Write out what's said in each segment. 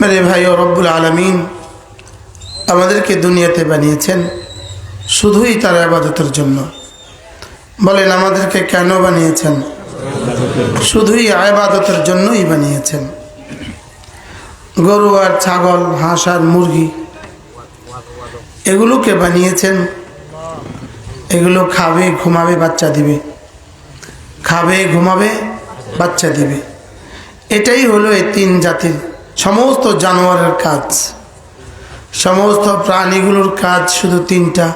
মেরে ভাই ও রব্বুল আলমিন আমাদেরকে দুনিয়াতে বানিয়েছেন শুধুই তার আবাদতের জন্য। বলেন, আমাদেরকে কেন বানিয়েছেন? শুধুই আবাদতের জন্যই বানিয়েছেন। গরু আর ছাগল, হাঁস আর মুরগি, এগুলোকে বানিয়েছেন। এগুলো খাবে, ঘুমাবে, বাচ্চা দিবে। খাবে, ঘুমাবে, বাচ্চা দিবে। এটাই হলো এই তিন জাতির সমস্ত জানোয়ারের কাজ সমস্ত প্রাণীগুলোর কাজ শুধু তিনটা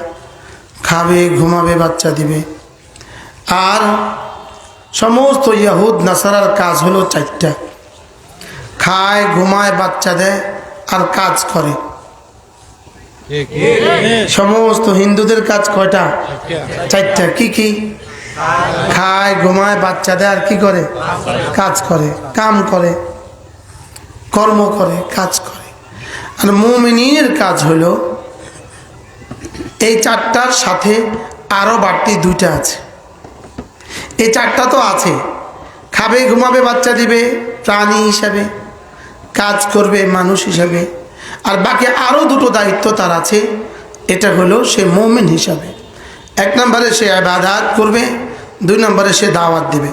খাবে ঘুমাবে বাচ্চা দিবে। আর সমস্ত ইয়াহুদ নাসারার কাজ হলো চারটা। খায় ঘুমায় বাচ্চা দেয় আর কাজ করে। সমস্ত হিন্দুদের কাজ কয়টা? চারটা। কি কি? খায় ঘুমায় বাচ্চা দেয় আর কি করে। কাজ করে কাম করে। কর্ম করে, কাজ করে। আর মুমিনের কাজ হলো, এই চারটার সাথে আরও বাড়তি দুইটা আছে। এই চারটা তো আছে। খাবে, ঘুমাবে, বাচ্চা দিবে, প্রাণী হিসাবে, কাজ করবে, মানুষ হিসাবে। আর বাকি আরও দুটো দায়িত্ব তার আছে। এটা হলো সে মোমেন হিসাবে। এক নম্বরে সে আবাদাত করবে, দুই নম্বরে সে দাওয়াত দেবে।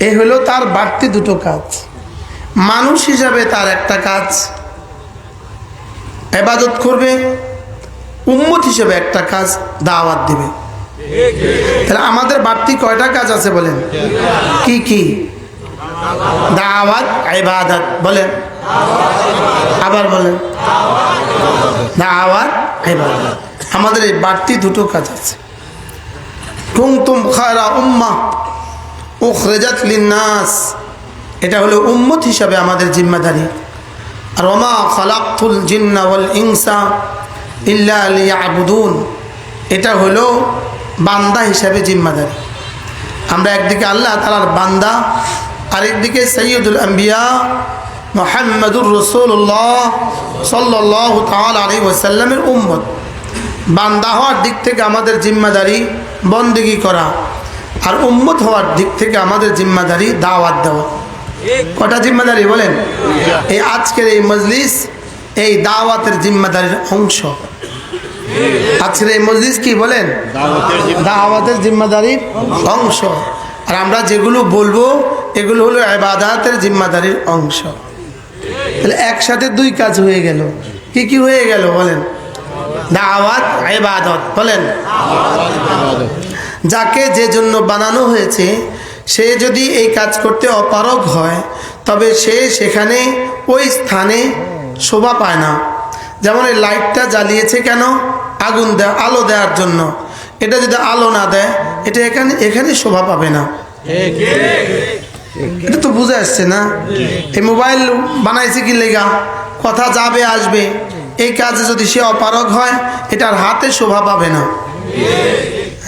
এ হলো তার বাড়তি দুটো কাজ। মানুষ হিসাবে তার একটা কাজ এবাদত করবে, উম্মত হিসেবে একটা কাজ দাওয়াত দিবে। তাহলে আমাদের বাড়তি কয়টা কাজ আছে বলেন? কি কি? দাওয়াত, ইবাদত, বলেন। আবার বলেন। দাওয়াত, ইবাদত। আমাদের এই বাড়তি দুটো কাজ আছে। কুমতুম খায়রা উম্মা উখরেজাত লিন্নাস। এটা হলো উম্মত হিসাবে আমাদের জিম্মাদারি। আর ওমা খালাকুল জিন্না ওয়াল ইনসা ইল্লা আবুদুন এটা হলো বান্দা হিসাবে জিম্মাদারি। আমরা একদিকে আল্লাহ তালার বান্দা, আরেকদিকে সৈয়দুল আম্বিয়া মোহাম্মদুর রসুল্লাহ সাল্লাহ তাল আলী ওসাল্লামের উম্মত। বান্দা হওয়ার দিক থেকে আমাদের জিম্মাদারি, বন্দিগি করা। আর উম্মত হওয়ার দিক থেকে আমাদের জিম্মাদারি দাওয়াত দেওয়া। কটা জিম্মাদারি বলেন? এই আজকের এই মজলিস এই দাওয়াতের জিম্মাদারির অংশ। আজকের এই মজলিস কি বলেন? দাওয়াতের জিম্মাদারির অংশ। আর আমরা যেগুলো বলব, এগুলো হলো আবাদাতের জিম্মাদারির অংশ। তাহলে একসাথে দুই কাজ হয়ে গেল। কি কি হয়ে গেল বলেন? দাওয়াত এবাদত বলেন? যাকে যে জন্য বানানো হয়েছে, সে যদি এই কাজ করতে অপারগ হয়, তবে সে সেখানে ওই স্থানে শোভা পায় না। যেমন এই লাইটটা জ্বালিয়েছে কেন? আগুন দেয়, আলো দেওয়ার জন্য। এটা যদি আলো না দেয়, এটা এখানে এখানে শোভা পাবে না। এটা তো বুঝে আসছে না? এই মোবাইল বানাইছে কি লেগা? কথা যাবে, আসবে। এই কাজে যদি সে অপারগ হয়, এটার হাতে শোভা পাবে না।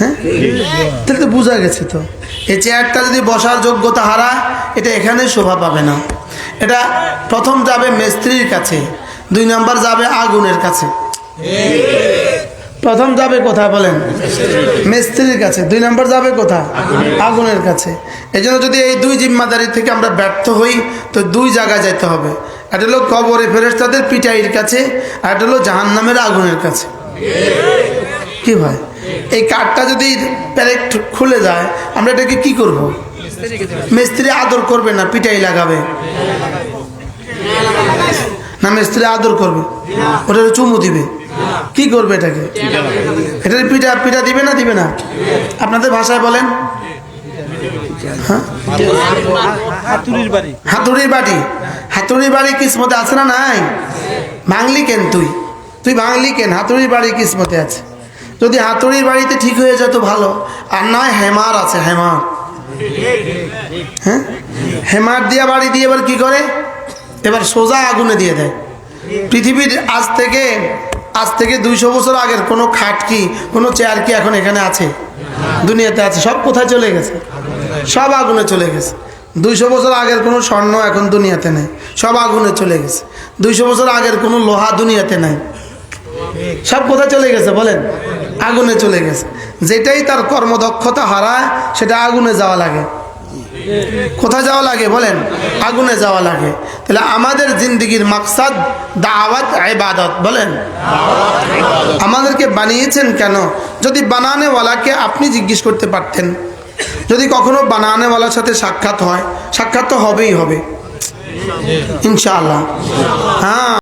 হ্যাঁ? তাহলে তো বোঝা গেছে তো। এই চেয়ারটা যদি বসার যোগ্যতা হারা, এটা এখানে শোভা পাবে না। এটা প্রথম যাবে মিস্ত্রির কাছে, দুই নাম্বার যাবে আগুনের কাছে। প্রথম যাবে কোথায় বলেন? মিস্ত্রির কাছে, দুই নম্বর যাবে কোথায়? আগুনের কাছে। এই যদি এই দুই জিম্মাদারি থেকে আমরা ব্যর্থ হই, তো দুই জায়গায় যেতে হবে। একটা হলো কবরে ফেরেস্তাদের পিটাইয়ের কাছে, আর একটা হলো জাহান্নামের আগুনের কাছে। কি ভাই? এই কাঠটা যদি প্যারেক খুলে যায় আমরা এটাকে কি করব? মিস্ত্রি আদর করবে না পিটাই লাগাবে? না মিস্ত্রি আদর করবে? ওটা চুমু দিবে? কি করবে এটাকে? এটার পিঠা পিঠা দিবে না দিবে না? আপনাদের ভাষায় বলেন। হ্যাঁ? হাতুড়ির বাড়ি। হাতুড়ির বাড়ি। হাতুড়ির বাড়ি কিসমতে আছে না নাই? ভাঙলি কেন তুই? তুই ভাঙলি কেন? হাতুড়ির বাড়ি কিসমতে আছে? যদি হাতুড়ির বাড়িতে ঠিক হয়ে যেত ভালো, আর নয় হেমার আছে, হেমার। হ্যাঁ? হেমার দিয়া বাড়ি দিয়ে এবার কি করে? এবার সোজা আগুনে দিয়ে দেয়। পৃথিবীর আজ থেকে আজ থেকে দুইশো বছর আগের কোনো খাট কি কোনো চেয়ার কি এখন এখানে আছে? দুনিয়াতে আছে, সব কোথায় চলে গেছে? সব আগুনে চলে গেছে। দুইশো বছর আগের কোনো স্বর্ণ এখন দুনিয়াতে নেই, সব আগুনে চলে গেছে। দুইশো বছর আগের কোনো লোহা দুনিয়াতে নাই। সব কোথায় চলে গেছে, বলেন। আগুনে চলে গেছে। যেটাই তার কর্মদক্ষতা হারায়, সেটা আগুনে যাওয়া লাগে। কোথায় যাওয়া লাগে, বলেন? আগুনে যাওয়া লাগে। তাহলে আমাদের জিন্দগির মাকসাদ দাওয়াত, ইবাদত, বলেন। আমাদেরকে বানিয়েছেন কেন? যদি বানানেওয়ালাকে আপনি জিজ্ঞেস করতে পারতেন। যদি কখনো বানানেওয়ালার সাথে সাক্ষাৎ হয়, সাক্ষাৎ তো হবেই হবে। ইনশাআল্লাহ। হ্যাঁ।